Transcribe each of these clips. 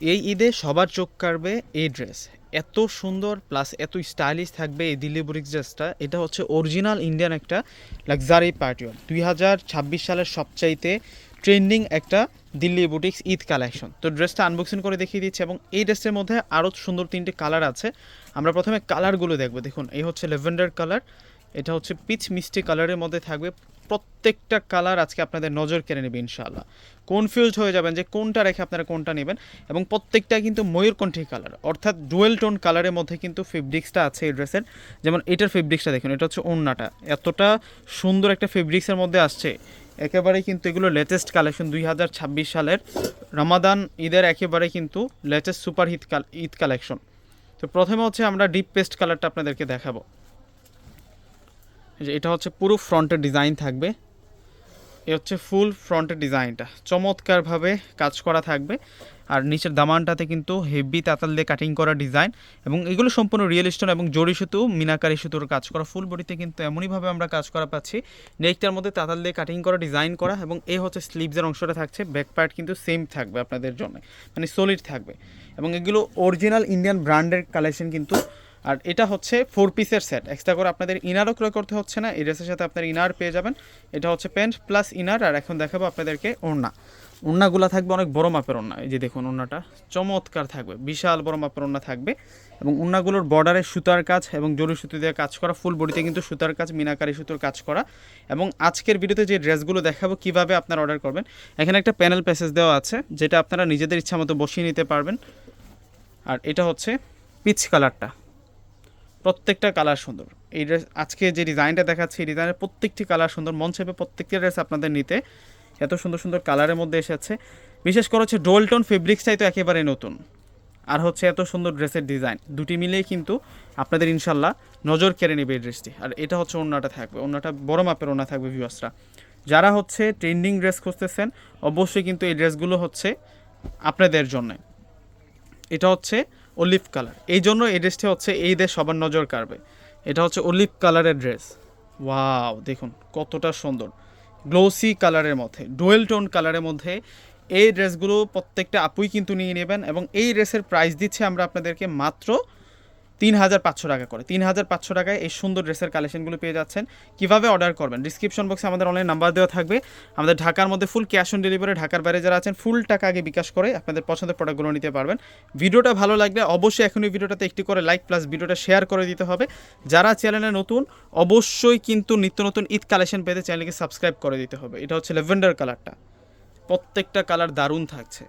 এই ঈদে সবার চোখ কাড়বে এই ড্রেস এত সুন্দর প্লাস এত স্টাইলিশ থাকবে এই দিল্লি বুটিক্স ড্রেসটা এটা হচ্ছে অরিজিনাল ইন্ডিয়ান একটা লাক্সারি পার্টিওয়ার দুই হাজার ছাব্বিশ সালের সবচাইতে ট্রেন্ডিং একটা দিল্লি বুটিক্স ঈদ কালেকশন তো ড্রেসটা আনবক্সিং করে দেখিয়ে দিচ্ছি এবং এই ড্রেসের মধ্যে আরও সুন্দর তিনটে কালার আছে। আমরা প্রথমে কালারগুলো দেখব। দেখুন, এই হচ্ছে লেভেন্ডার কালার এটা হচ্ছে পিচ মিষ্টি কালারের মধ্যে থাকবে। প্রত্যেকটা কালার আজকে আপনাদের নজর কেড়ে নেবে ইনশাআল্লাহ। কনফিউজ হয়ে যাবেন যে কোনটা রেখে আপনারা কোনটা নেবেন এবং প্রত্যেকটা কিন্তু ময়ূরকণ্ঠী কালার, অর্থাৎ ডুয়েল টোন কালারের মধ্যে কিন্তু ফেব্রিক্সটা আছে এই ড্রেসের। যেমন এটার ফেব্রিক্সটা দেখুন, এটা হচ্ছে ওড়নাটা। এতটা সুন্দর একটা ফেব্রিক্সের মধ্যে আসছে। একেবারেই কিন্তু এগুলো লেটেস্ট কালেকশন দুই হাজার ছাব্বিশ সালের রমাদান ঈদের একেবারে কিন্তু latest super hit Eid collection তো প্রথমে হচ্ছে আমরা ডিপ পেস্ট কালারটা আপনাদেরকে দেখাবো। যে এটা হচ্ছে পুরো ফ্রন্টের ডিজাইন থাকবে। এ হচ্ছে ফুল ফ্রন্টের ডিজাইনটা। চমৎকারভাবে কাজ করা থাকবে। আর নিচের দামানটাতে কিন্তু হেভি তাতাল দিয়ে কাটিং করা ডিজাইন এবং এগুলো সম্পূর্ণ রিয়েল স্টোন এবং জড়ি সুতো, মিনাকারি সুতোর কাজ করা। ফুল বডিতে কিন্তু এমনইভাবে আমরা কাজ করা পাচ্ছি। নেকটার মধ্যে তাতাল দিয়ে কাটিং করা ডিজাইন করা এবং এই হচ্ছে স্লিভসের অংশটা থাকছে। ব্যাক পার্ট কিন্তু সেম থাকবে আপনাদের জন্য। মানে সলিড থাকবে। এবং এগুলো অরিজিনাল ইন্ডিয়ান ব্র্যান্ডের কালেকশন কিন্তু আর এটা হচ্ছে ফোর পিসের সেট এক্সট্রা করে আপনাদের ইনারও ক্রয় করতে হচ্ছে না, এই ড্রেসের সাথে আপনার ইনার পেয়ে যাবেন। এটা হচ্ছে প্যান্ট প্লাস ইনার আর এখন দেখাবো আপনাদেরকে ওড়না। ওড়নাগুলো থাকবে অনেক বড় মাপের ওড়না। এই যে দেখুন, ওড়নাটা চমৎকার থাকবে, বিশাল বড় মাপের ওড়না থাকবে। এবং ওড়নাগুলোর বর্ডারে সুতার কাজ এবং জরি সুতো দিয়ে কাজ করা ফুল বডিতে কিন্তু সুতার কাজ, মিনাকারি সুতোর কাজ করা। এবং আজকের ভিডিওতে যে ড্রেসগুলো দেখাবো, কীভাবে আপনারা অর্ডার করবেন, এখানে একটা প্যানেল প্যাসেজ দেওয়া আছে, যেটা আপনারা নিজেদের ইচ্ছা মতো বসিয়ে নিতে পারবেন। আর এটা হচ্ছে পিচ কালারটা প্রত্যেকটা কালার সুন্দর। এই ড্রেস, আজকে যে ডিজাইনটা দেখাচ্ছি, এই ডিজাইনের প্রত্যেকটি কালার সুন্দর, মন চেপে প্রত্যেকটি ড্রেস আপনাদের নিতে। এত সুন্দর সুন্দর কালারের মধ্যে এসেছে। বিশেষ করে হচ্ছে ডোলটন ফেব্রিক্সটাই তো একেবারে নতুন। আর হচ্ছে এত সুন্দর ড্রেসের ডিজাইন, দুটি মিলেই কিন্তু আপনাদের ইনশাল্লাহ নজর কেড়ে নেবে এই ড্রেসটি। আর এটা হচ্ছে ওড়নাটা থাকবে, ওড়নাটা বড় মাপের ওড়না থাকবে ভিউয়ার্সরা যারা হচ্ছে ট্রেন্ডিং ড্রেস খুঁজতেছেন, অবশ্যই কিন্তু এই ড্রেসগুলো হচ্ছে আপনাদের জন্য। এটা হচ্ছে অলিভ কালার। এই জন্য এই ড্রেসটি হচ্ছে এই দেশ সবার নজর কাড়বে। এটা হচ্ছে অলিভ কালারের ড্রেস। ওয়াও, দেখুন কতটা সুন্দর। গ্লোসি কালারের মধ্যে, ডুয়েল টোন কালারের মধ্যে এই ড্রেসগুলো প্রত্যেকটা আপুই কিন্তু নিয়ে নেবেন এবং এই ড্রেসের প্রাইস দিচ্ছে আমরা আপনাদেরকে মাত্র তিন হাজার পাঁচশো টাকা করে। তিন হাজার পাঁচশো টাকায় এই সুন্দর ড্রেসের কালেকশনগুলো পেয়ে যাচ্ছেন। কীভাবে অর্ডার করবেন? ডিসক্রিপশন বক্সে আমাদের অনলাইন নাম্বার দেওয়া থাকবে। আমাদের ঢাকার মধ্যে ফুল ক্যাশ অন ডেলিভারি ঢাকার বাইরে যারা আছেন ফুল টাকা আগে বিকাশ করে আপনাদের পছন্দের প্রোডাক্টগুলো নিতে পারবেন। ভিডিওটা ভালো লাগলে অবশ্যই এখনই ভিডিওটাতে একটি করে লাইক প্লাস ভিডিওটা শেয়ার করে দিতে হবে। যারা চ্যানেলে নতুন, অবশ্যই কিন্তু নিত্য নতুন ঈদ কালেকশন পেতে চ্যানেলকে সাবস্ক্রাইব করে দিতে হবে। এটা হচ্ছে লেভেন্ডার কালারটা প্রত্যেকটা কালার দারুণ থাকছে।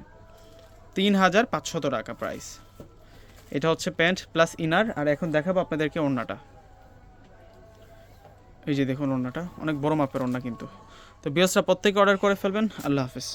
তিন হাজার পাঁচশত টাকা প্রাইস এটা হচ্ছে প্যান্ট প্লাস ইনার, আর এখন দেখাবো আপনাদেরকে ওড়নাটা। এই যে দেখুন ওড়নাটা, অনেক বড় মাপের ওড়না কিন্তু। তো বিয়সরা প্রত্যেকে অর্ডার করে ফেলবেন। আল্লাহ হাফিজ।